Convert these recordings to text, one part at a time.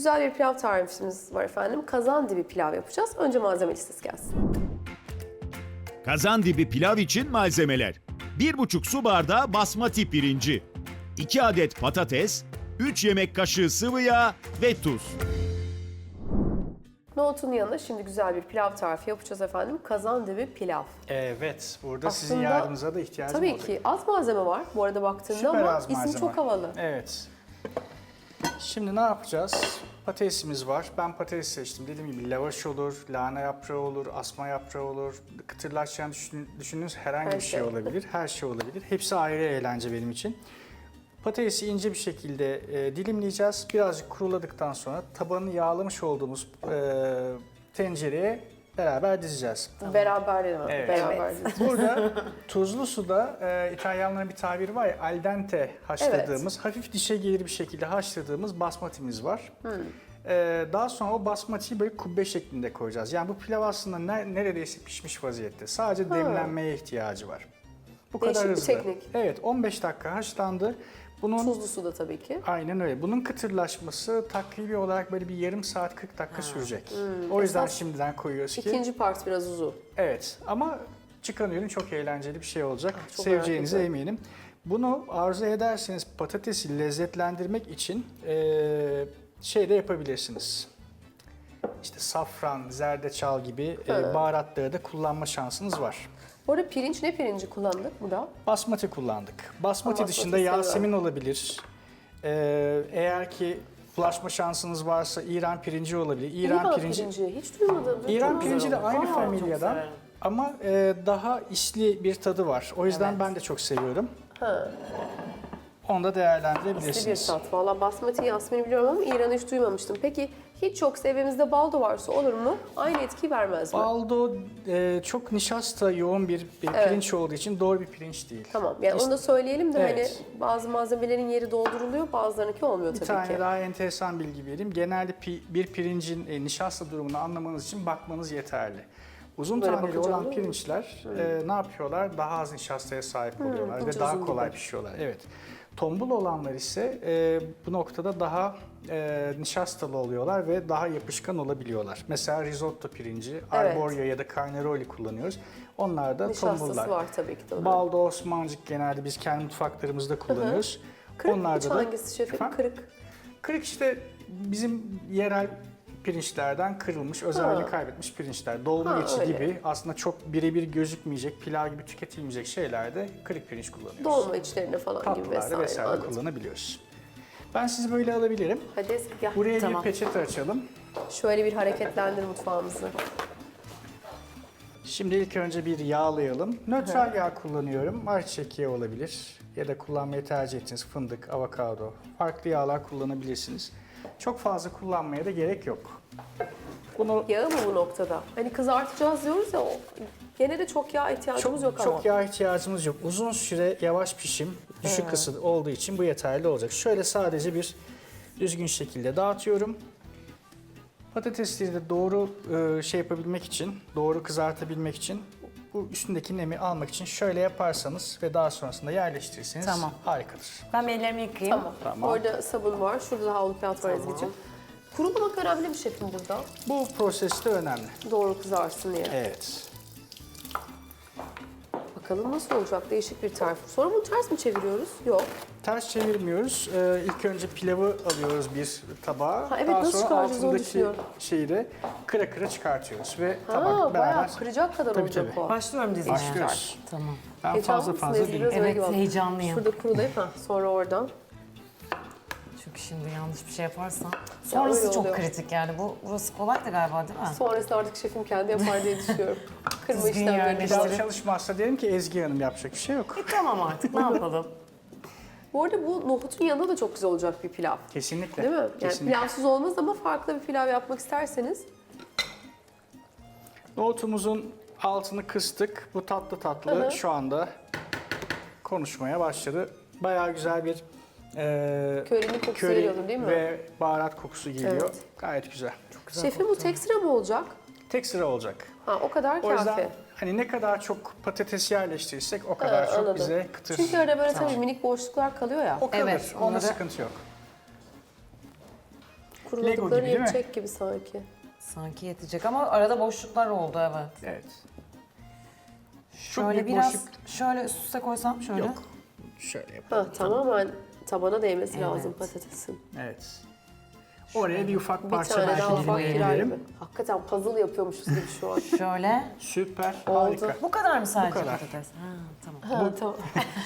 Güzel bir pilav tarifimiz var efendim. Kazan dibi pilav yapacağız. Önce malzeme listesi gelsin. Kazan dibi pilav için malzemeler. 1,5 su bardağı basmati pirinci, 2 adet patates, 3 yemek kaşığı sıvı yağ ve tuz. Nohutun yanına şimdi güzel bir pilav tarifi yapacağız efendim. Kazan dibi pilav. Evet, burada sizin Aslında- yardımınıza da ihtiyacım Tabii olacak. ki az malzeme var bu arada baktığında Süper ama az ismi malzeme çok havalı. Evet. Şimdi ne yapacağız? Patatesimiz var. Ben patates seçtim. Dediğim gibi lavaş olur, lahana yaprağı olur, asma yaprağı olur. Kıtırlaşacağını düşün- düşündüğünüz herhangi Her bir şey şey. olabilir. Her şey olabilir. Hepsi ayrı eğlence benim için. Patatesi ince bir şekilde e, dilimleyeceğiz. Birazcık kuruladıktan sonra tabanını yağlamış olduğumuz e, tencereye beraber dizeceğiz. Beraber dedim. Evet. Beraber. Burada tuzlu suda e, İtalyanların bir tabiri var ya al dente haşladığımız, hafif dişe gelir bir şekilde haşladığımız basmatimiz var. E, daha sonra o basmatiyi böyle kubbe şeklinde koyacağız. Yani bu pilav aslında ne- neredeyse pişmiş vaziyette. Sadece demlenmeye ihtiyacı var. Bu Değişik kadar bir hızlı. teknik. Evet 15 dakika haşlandı. Bunun Tuzlu suda tabii ki. Aynen öyle. Bunun kıtırlaşması takribi olarak böyle bir yarım saat 40 dakika sürecek. O yüzden Esas şimdiden koyuyoruz ki. İkinci part biraz uzun. Evet ama çıkan ürün çok eğlenceli bir şey olacak. çok Seveceğinize merak eminim. Bunu arzu ederseniz patatesi lezzetlendirmek için eee şey de yapabilirsiniz. İşte safran, zerdeçal gibi e, baharatları da kullanma şansınız var. Bu arada pirinç ne pirinci kullandık burada? Basmati kullandık. Basmati Basmati dışında seviyorum. Yasemin olabilir. Eee, eğer ki bulaşma şansınız varsa İran pirinci olabilir. İran, İran pirinci. Hiç duymadım. İran pirinci de aynı Aa, familyadan severim. ama e, daha isli bir tadı var. O yüzden Evet. ben de çok seviyorum. Ha, Onu da isli bir değerlendirebilirsiniz. tat. Valla basmati Yasmin'i biliyorum ama İran'ı hiç duymamıştım. Peki hiç yoksa evimizde baldo varsa olur mu? Aynı etkiyi vermez mi? Baldo e, çok nişasta yoğun bir, bir Evet. pirinç olduğu için doğru bir pirinç değil. Tamam. Yani onu da söyleyelim de Evet. hani bazı malzemelerin yeri dolduruluyor, bazılarınınki olmuyor Bir tabii tane ki. daha enteresan bilgi vereyim. Genelde pi- bir pirincin e, nişasta durumunu anlamanız için bakmanız yeterli. Uzun Böyle taneli olan pirinçler e, ne yapıyorlar? Daha az nişastaya sahip oluyorlar ve ince daha kolay gibi. pişiyorlar. Evet. Tombul olanlar ise e, bu noktada daha e, nişastalı oluyorlar ve daha yapışkan olabiliyorlar. Mesela risotto pirinci, arborio ya da carnaroli kullanıyoruz. Onlar da Nişastası tombullar. var tabii ki de. Baldo, osmancık genelde biz kendi mutfaklarımızda kullanıyoruz. Kırık Onlarda da- hangisi şefim? Efendim? Kırık. Kırık işte bizim yerel pirinçlerden kırılmış, özelliğini Ha. kaybetmiş pirinçler. Dolma Ha, geçi öyle. gibi aslında çok birebir gözükmeyecek, pilav gibi tüketilmeyecek şeylerde kırık pirinç kullanıyoruz. Dolma içlerine falan gibi Tatlılarda vesaire. vesaire Anladım. kullanabiliyoruz. Ben sizi böyle alabilirim. Hadi gel. Buraya Tamam. bir peçete açalım. Şöyle bir hareketlendir mutfağımızı. Şimdi ilk önce bir yağlayalım. Nötral yağ kullanıyorum. Ayçiçek yağı olabilir. Ya da kullanmayı tercih ettiğiniz fındık, avokado. Farklı yağlar kullanabilirsiniz. Çok fazla kullanmaya da gerek yok. Bunu Yağı mı bu noktada? Hani kızartacağız diyoruz ya, o- gene de çok yağ ihtiyacımız çok, yok ama. çok yağ ihtiyacımız yok. Uzun süre yavaş pişim, düşük ısı olduğu için bu yeterli olacak. Şöyle sadece bir düzgün şekilde dağıtıyorum. Patatesleri de doğru e, şey yapabilmek için, doğru kızartabilmek için bu üstündeki nemi almak için şöyle yaparsanız ve daha sonrasında yerleştirirseniz Tamam. harikadır. Ben bir ellerimi yıkayayım. Tamam. Tamam. Orada sabun var. Şurada da havlu kağıt var Ezgi'ciğim. Kurulamak önemli mi şefim burada? Bu proses de önemli. Doğru kızarsın diye. Evet. Bakalım nasıl olacak? Değişik bir tarif. Sonra bunu ters mi çeviriyoruz? Yok. Ters çevirmiyoruz. Ee, ilk önce pilavı alıyoruz bir tabağa. Ha, evet, Daha nasıl sonra çıkaracağız onu altındaki düşünüyorum. şeyi de kıra kıra çıkartıyoruz ve Ha, tabak bayağı beraber kıracak kadar Tabii, olacak tabii. o. Başlıyorum dizmeye. başlıyoruz. Tamam. Ben Heyecanlı fazla mısın fazla Ezgi? değil. Biraz öyle Evet, gibi oldu. heyecanlıyım. Şurada kurulayıp ha, sonra oradan. Çünkü şimdi yanlış bir şey yaparsan. öyle Sonrası çok oluyor. kritik yani. Bu burası kolay da galiba değil mi? Sonrasında artık şefim kendi yapar diye düşünüyorum. Kırma Düzgün işlemlerini. çalışmazsa derim ki Ezgi Hanım yapacak bir şey yok. E, tamam artık ne yapalım? Bu arada bu nohutun yanında da çok güzel olacak bir pilav. Kesinlikle. Değil mi? Yani Kesinlikle. pilavsız olmaz ama farklı bir pilav yapmak isterseniz Nohutumuzun altını kıstık. Bu tatlı tatlı Hı hı. şu anda konuşmaya başladı. Bayağı güzel bir e, Körinin kokusu köri geliyordur değil mi? Ve baharat kokusu geliyor. Evet. Gayet güzel. şefim bu tek sıra mı olacak? Tek sıra olacak. Ha o kadar O kafi. yüzden hani ne kadar çok patates yerleştirirsek o kadar Ha, çok anladım. bize kıtır. Çünkü arada böyle tabii minik boşluklar kalıyor ya. o kalır. Evet, Onda onları- sıkıntı yok. kuruladıkları değil mi? yetecek gibi sanki. Sanki yetecek ama arada boşluklar oldu evet. Evet. Çok Şöyle büyük biraz boşluk şöyle üst üste koysam şöyle. yok. Şöyle yapalım. Ha, tamamen tabana değmesi Evet. lazım patatesin. Evet. Oraya bir ufak Bir parça tane daha belki ufak gibi. dilimleyebilirim. Hakikaten puzzle yapıyormuşuz gibi şu an. Şöyle. Süper, Oldu. harika. Bu kadar mı sadece kadar. patates? Ha tamam. ha, tamam.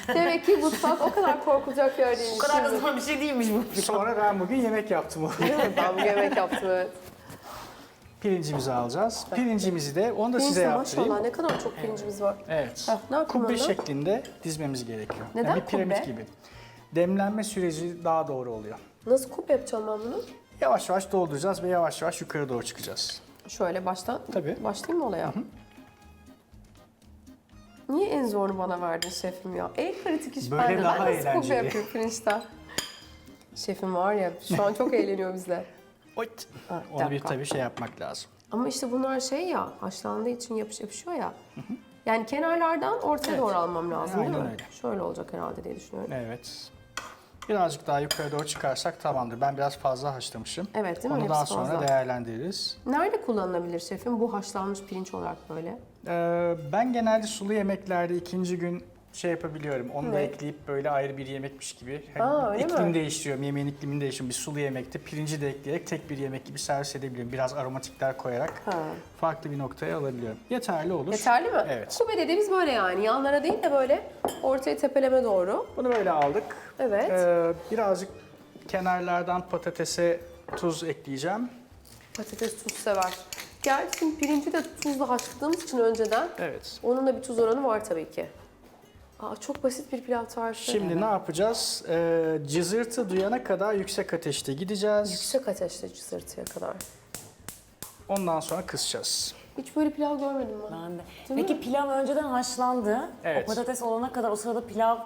Demek ki mutfak o kadar korkulacak yer değilmiş. Bu kadar da zor bir şey değilmiş bu. Sonra ben bugün yemek yaptım. ben bir yemek yaptım evet. Pirincimizi alacağız. Pirincimizi de onu da Pirinç size de yaptırayım. maşallah ne kadar çok pirincimiz var. Evet. Heh, ne yapayım kubbe onu? şeklinde dizmemiz gerekiyor. Neden bir piramit kubbe? gibi. Demlenme süreci daha doğru oluyor. Nasıl kup yapacağım ben bunu? Yavaş yavaş dolduracağız ve yavaş yavaş yukarı doğru çıkacağız. Şöyle baştan Tabii. başlayayım mı olaya? Niye en zoru bana verdin şefim ya? En kritik iş Böyle bende. daha ben nasıl kupe eğlenceli. yapıyorum pirinçten? Şefim var ya şu an çok eğleniyor bizle. Oyt. Ha, Onu bir dakika. tabii şey yapmak lazım. Ama işte bunlar şey ya haşlandığı için yapış yapışıyor ya. Yani kenarlardan ortaya Evet. doğru almam lazım Aynen değil mi? öyle. Şöyle olacak herhalde diye düşünüyorum. Evet. Birazcık daha yukarı doğru çıkarsak tamamdır. Ben biraz fazla haşlamışım. Evet, değil mi? Onu Hepsi daha sonra fazla. değerlendiririz. Nerede kullanılabilir şefim bu haşlanmış pirinç olarak böyle? Ee, ben genelde sulu yemeklerde ikinci gün şey yapabiliyorum. Onu da Ne? ekleyip böyle ayrı bir yemekmiş gibi. Hani Aa, öyle iklim mi? değiştiriyorum. Yemeğin iklimini değiştiriyorum. Bir sulu yemekte pirinci de ekleyerek tek bir yemek gibi servis edebiliyorum. Biraz aromatikler koyarak Ha. farklı bir noktaya alabiliyorum. Yeterli olur. Yeterli mi? Evet. Kube dediğimiz böyle yani. Yanlara değil de böyle ortaya tepeleme doğru. Bunu böyle aldık. Evet. Ee, birazcık kenarlardan patatese tuz ekleyeceğim. Patates tuz sever. Gerçi şimdi pirinci de tuzla haşladığımız için önceden Evet. onun da bir tuz oranı var tabii ki. Aa, çok basit bir pilav tarifi. Şimdi ne yapacağız? Ee, cızırtı duyana kadar yüksek ateşte gideceğiz. Yüksek ateşte cızırtıya kadar. Ondan sonra kısacağız. Hiç böyle pilav görmedim ben. Ben de. Değil mi? Peki pilav önceden haşlandı. Evet. O patates olana kadar o sırada pilav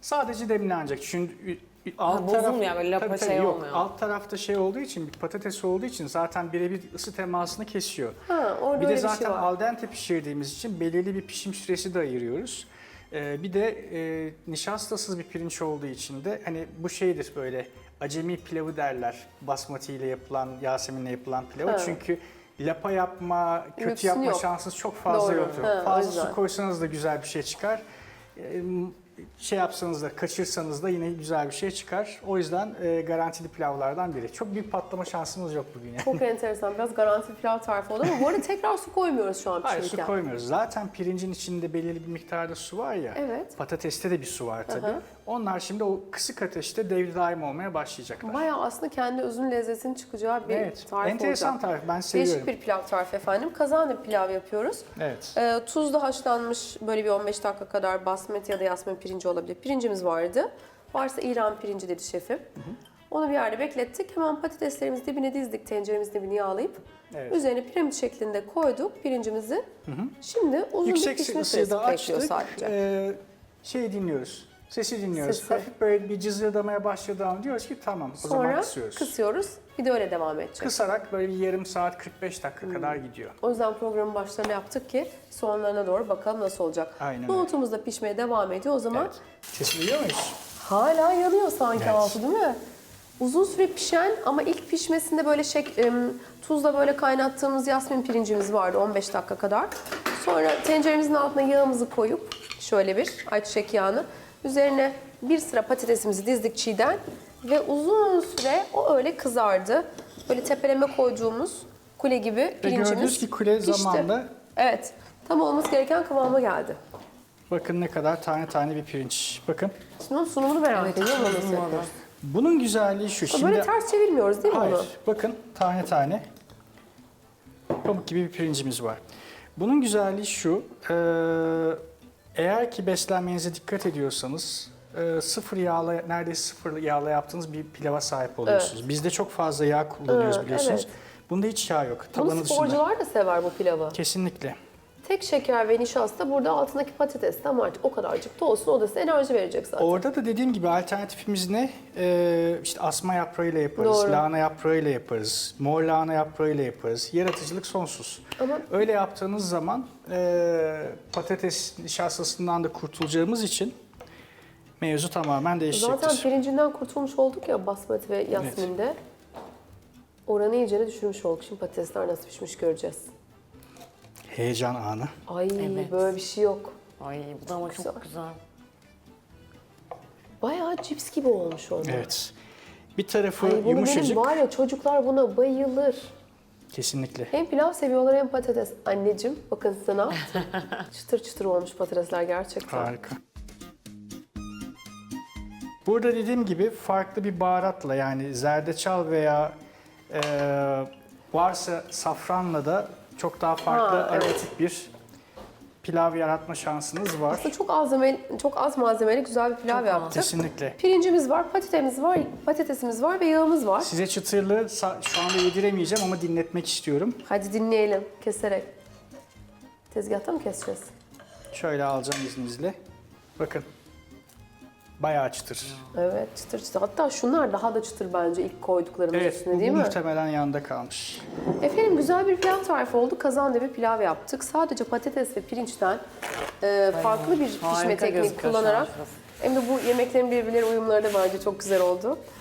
Sadece demlenecek. Çünkü alt bozulmuyor taraf böyle lapa Tabii, tabii, şey yok. olmuyor. Alt tarafta şey olduğu için bir patates olduğu için zaten birebir ısı temasını kesiyor. Ha, orada Bir de öyle zaten bir şey var. al dente pişirdiğimiz için belirli bir pişim süresi de ayırıyoruz. Ee, bir de e, nişastasız bir pirinç olduğu için de hani bu şeydir böyle acemi pilavı derler. Basmati ile yapılan, Yasemin'le yapılan pilavı. Ha. Çünkü lapa yapma, kötü Lüksün yapma yok. şansınız çok fazla Doğru. yoktur. Ha, o fazla yüzden. su koysanız da güzel bir şey çıkar. Ee, şey yapsanız da kaçırsanız da yine güzel bir şey çıkar. O yüzden e, garantili pilavlardan biri. Çok büyük patlama şansımız yok bugün yani. Çok enteresan. Biraz garanti pilav tarifi oldu ama bu arada tekrar su koymuyoruz şu an Hayır su koymuyoruz. Zaten pirincin içinde belirli bir miktarda su var ya. Evet. Patateste de bir su var tabii. Aha. Onlar şimdi o kısık ateşte devri daim olmaya başlayacaklar. Bayağı aslında kendi özün lezzetinin çıkacağı bir evet. tarif Enteresan olacak. tarif. Ben seviyorum. Değişik bir pilav tarifi efendim. Kazanlı pilav yapıyoruz. Evet. Ee, tuzla haşlanmış böyle bir 15 dakika kadar basmati ya da yasmin pirinci olabilir. Pirincimiz vardı. Varsa İran pirinci dedi şefim. Onu bir yerde beklettik. Hemen patateslerimizi dibine dizdik. Tenceremizi dibine yağlayıp. Evet. Üzerine piramit şeklinde koyduk pirincimizi. Şimdi uzun bir Yüksek pişme ısıda süresi bekliyor açtık. sadece. Ee, şey dinliyoruz. Sesi dinliyoruz. Sesi. Hafif böyle bir cızırdamaya başladığı an diyoruz ki tamam o zaman Sonra kısıyoruz. kısıyoruz. Bir de öyle devam edecek. Kısarak böyle bir yarım saat 45 dakika Hmm. kadar gidiyor. O yüzden programın başlarına yaptık ki sonlarına doğru bakalım nasıl olacak. Aynen. Nohutumuz da pişmeye devam ediyor. O zaman Evet. Sesi duyuyor muyuz? hala yanıyor sanki Evet. altı değil mi? Uzun süre pişen ama ilk pişmesinde böyle şek, tuzla böyle kaynattığımız yasmin pirincimiz vardı 15 dakika kadar. Sonra tenceremizin altına yağımızı koyup şöyle bir ayçiçek yağını üzerine bir sıra patatesimizi dizdik çiğden ve uzun süre o öyle kızardı. Böyle tepeleme koyduğumuz kule gibi Ve pirincimiz gördüğünüz ki kule pişti. zamanla Evet. Tam olması gereken kıvama geldi. bakın ne kadar tane tane bir pirinç. Bakın. Şimdi onun sunumunu merak ediyorum. Nasıl yapıyoruz? Bunun güzelliği şu. Şimdi Böyle ters çevirmiyoruz değil mi Hayır. onu? Bakın tane tane pamuk gibi bir pirincimiz var. Bunun güzelliği şu. Eğer ki beslenmenize dikkat ediyorsanız e, sıfır yağla neredeyse sıfır yağla yaptığınız bir pilava sahip oluyorsunuz. Bizde çok fazla yağ kullanıyoruz Evet, biliyorsunuz. evet. Bunda hiç yağ yok. Bunu Tabanı dışında. sporcular da sever bu pilavı. Kesinlikle. Tek şeker ve nişasta burada altındaki patates de ama artık o kadarcık da olsun o da size enerji verecek zaten. Orada da dediğim gibi alternatifimiz ne? Ee, işte asma yaprağıyla yaparız, Doğru. lahana yaprağıyla yaparız, mor lahana yaprağıyla yaparız. Yaratıcılık sonsuz. Ama- Öyle yaptığınız zaman e, patates nişastasından da kurtulacağımız için mevzu tamamen değişecektir. Zaten pirincinden kurtulmuş olduk ya basmati ve yasminde. Oranı iyicene düşürmüş olduk. Şimdi patatesler nasıl pişmiş göreceğiz. Heyecan anı. Ay Evet. böyle bir şey yok. Ay bu da ama çok güzel. Bayağı cips gibi olmuş onlar. Evet. Bir tarafı Ay bunu yumuşacık. benim var ya çocuklar buna bayılır. Kesinlikle. Hem pilav seviyorlar hem patates. Anneciğim bakın size ne yaptım. çıtır çıtır olmuş patatesler gerçekten. Harika. Burada dediğim gibi farklı bir baharatla yani zerdeçal veya e, varsa safranla da çok daha farklı Ha, evet. aromatik bir pilav yaratma şansınız var. Aslında çok az malzemeli, çok az malzemeli güzel bir pilav yaptık. Kesinlikle. Pirincimiz var, patatesimiz var, patatesimiz var ve yağımız var. Size çıtırlığı sa- şu anda yediremeyeceğim ama dinletmek istiyorum. Hadi dinleyelim keserek. Tezgahta mı keseceğiz? Şöyle alacağım izninizle. Bakın. Bayağı çıtır. Evet çıtır çıtır. Hatta şunlar daha da çıtır bence ilk koyduklarımız Evet, üstüne bu değil mi? muhtemelen yanında kalmış. Efendim güzel bir pilav tarifi oldu. Kazanda bir pilav yaptık. Sadece patates ve pirinçten e, farklı bir pişme Harika tekniği gözüküyor şu an kullanarak şurası. hem de bu yemeklerin birbirleri uyumları da bence çok güzel oldu.